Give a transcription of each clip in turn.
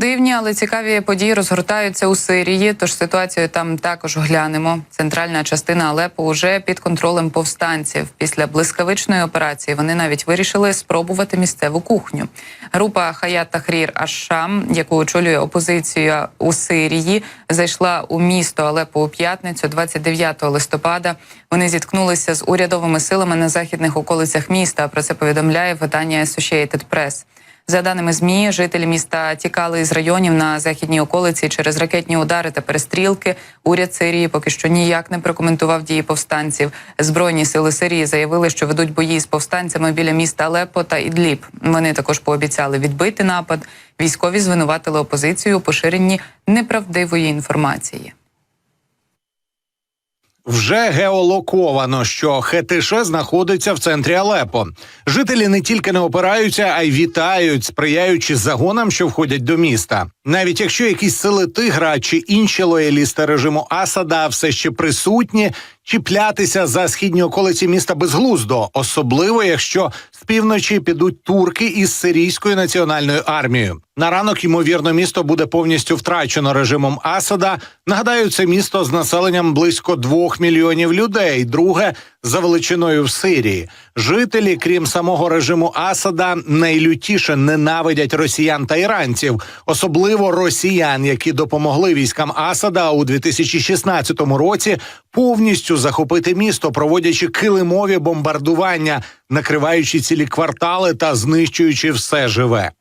Дивні, але цікаві події розгортаються у Сирії. Тож ситуацію там також оглянемо. Центральна частина Алепо уже під контролем повстанців. Після блискавичної операції вони навіть вирішили спробувати місцеву кухню. Група Хаят Тахрір Аш-Шам, яку очолює опозиція у Сирії, зайшла у місто Алепо у п'ятницю, 29 листопада. Вони зіткнулися з урядовими силами на західних околицях міста. Про це повідомляє видання Associated Press. За даними змі, жителі міста тікали із районів на західній околиці через ракетні удари та перестрілки. Уряд Сирії поки що ніяк не прокоментував дії повстанців. Збройні сили Сирії заявили, що ведуть бої з повстанцями біля міста Алеппо та Ідліб. Вони також пообіцяли відбити напад. Військові звинуватили опозицію у поширенні неправдивої інформації. Вже геолоковано, що ХТШ знаходиться в центрі Алепо. Жителі не тільки не опираються, а й вітають, сприяючи загонам, що входять до міста. Навіть якщо якісь сили тигра чи інші лоялісти режиму Асада все ще присутні, чіплятися за східні околиці міста безглуздо, особливо якщо з півночі підуть турки із сирійською національною армією. На ранок, ймовірно, місто буде повністю втрачено режимом Асада. Нагадаю, це місто з населенням близько двох мільйонів людей. Друге за величиною в Сирії. Жителі, крім самого режиму Асада, найлютіше ненавидять росіян та іранців, особливо росіян, які допомогли військам Асада у 2016 році повністю захопити місто, проводячи килимові бомбардування, накриваючи цілі квартали та знищуючи все живе.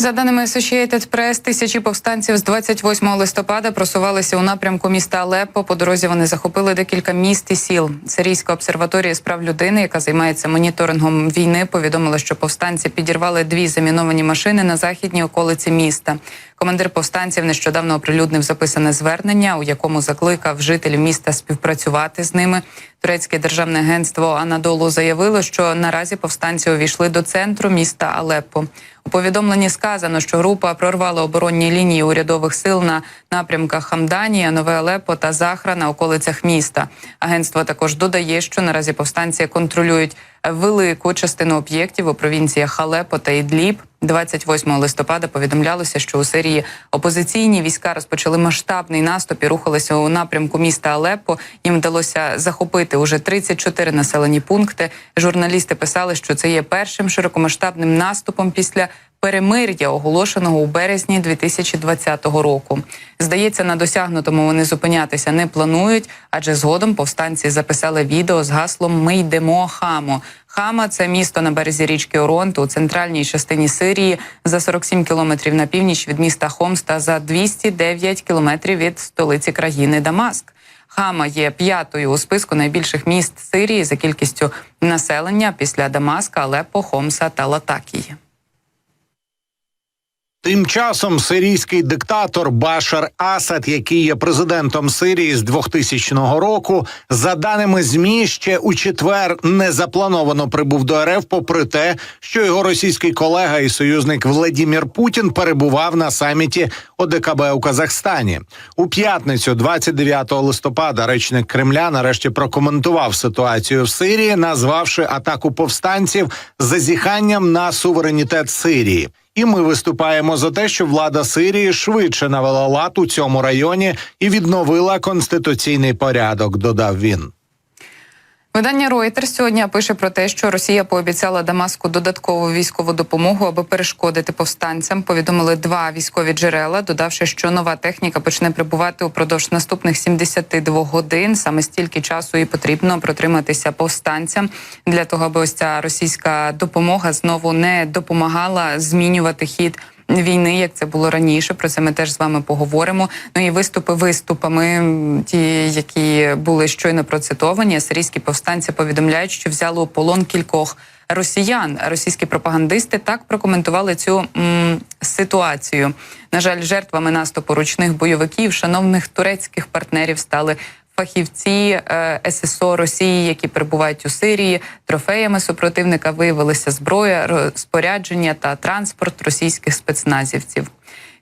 За даними Associated Press, тисячі повстанців з 28 листопада просувалися у напрямку міста Алеппо. По дорозі вони захопили декілька міст і сіл. Сирійська обсерваторія справ людини, яка займається моніторингом війни, повідомила, що повстанці підірвали дві заміновані машини на західній околиці міста. Командир повстанців нещодавно оприлюднив записане звернення, у якому закликав жителів міста співпрацювати з ними. Турецьке державне агентство Анадолу заявило, що наразі повстанці увійшли до центру міста Алеппо. У повідомленні сказано, що група прорвала оборонні лінії урядових сил на напрямках Хамданія, Нове Алеппо та Захра на околицях міста. Агентство також додає, що наразі повстанці контролюють велику частину об'єктів у провінціях Халепо та Ідліб. 28 листопада повідомлялося, що у Сирії опозиційні війська розпочали масштабний наступ і рухалися у напрямку міста Алеппо. Їм вдалося захопити уже 34 населені пункти. Журналісти писали, що це є першим широкомасштабним наступом після перемир'я, оголошеного у березні 2020 року. Здається, на досягнутому вони зупинятися не планують, адже згодом повстанці записали відео з гаслом Ми йдемо хамо. Хама це місто на березі річки Оронт у центральній частині Сирії за 47 кілометрів на північ від міста Хомс та за 209 кілометрів від столиці країни Дамаск. Хама є п'ятою у списку найбільших міст Сирії за кількістю населення після Дамаска, Алеппо, Хомса та Латакії. Тим часом сирійський диктатор Башар Асад, який є президентом Сирії з 2000 року, за даними змі, ще у четвер незаплановано прибув до РФ, попри те, що його російський колега і союзник Владімір Путін перебував на саміті ОДКБ у Казахстані. У п'ятницю, 29 листопада, речник Кремля нарешті прокоментував ситуацію в Сирії, назвавши атаку повстанців зазіханням на суверенітет Сирії. І ми виступаємо за те, що влада Сирії швидше навела лад у цьому районі і відновила конституційний порядок. Додав він. Видання Reuters сьогодні пише про те, що Росія пообіцяла Дамаску додаткову військову допомогу, аби перешкодити повстанцям. Повідомили два військові джерела, додавши, що нова техніка почне прибувати упродовж наступних 72 годин. Саме стільки часу і потрібно протриматися повстанцям для того, аби ось ця російська допомога знову не допомагала змінювати хід війни, як це було раніше. Про це ми теж з вами поговоримо. Ну і виступи виступами, ті, які були щойно процитовані, сирійські повстанці повідомляють, що взяли у полон кількох. Росіян російські пропагандисти так прокоментували цю м, ситуацію. На жаль, жертвами наступу ручних бойовиків, шановних турецьких партнерів, стали фахівці е, ССО Росії, які перебувають у Сирії. Трофеями супротивника виявилися зброя, спорядження та транспорт російських спецназівців.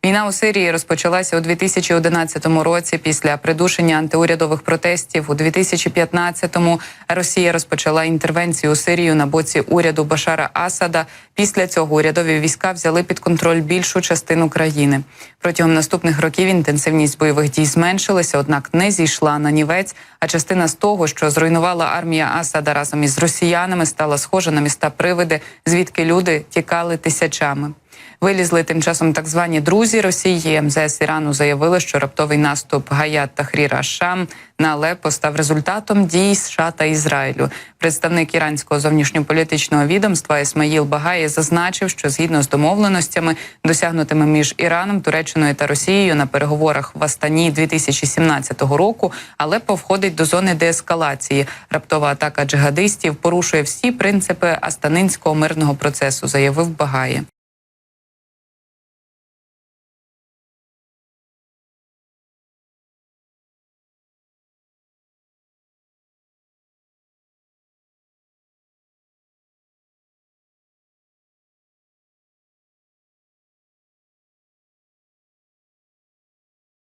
Війна у Сирії розпочалася у 2011 році після придушення антиурядових протестів. У 2015-му Росія розпочала інтервенцію у Сирію на боці уряду Башара Асада. Після цього урядові війська взяли під контроль більшу частину країни. Протягом наступних років інтенсивність бойових дій зменшилася, однак не зійшла на нівець. А частина з того, що зруйнувала армія Асада разом із росіянами, стала схожа на міста привиди, звідки люди тікали тисячами. Вилізли тим часом так звані друзі Росії. МЗС Ірану заявили, що раптовий наступ Гаят Тахріра Шам на Алеппо став результатом дій США та Ізраїлю. Представник іранського зовнішньополітичного відомства Ісмаїл Багаї зазначив, що згідно з домовленостями, досягнутими між Іраном, Туреччиною та Росією на переговорах в Астані 2017 року, Алеппо входить до зони деескалації. Раптова атака джихадистів порушує всі принципи астанинського мирного процесу, заявив Багаї.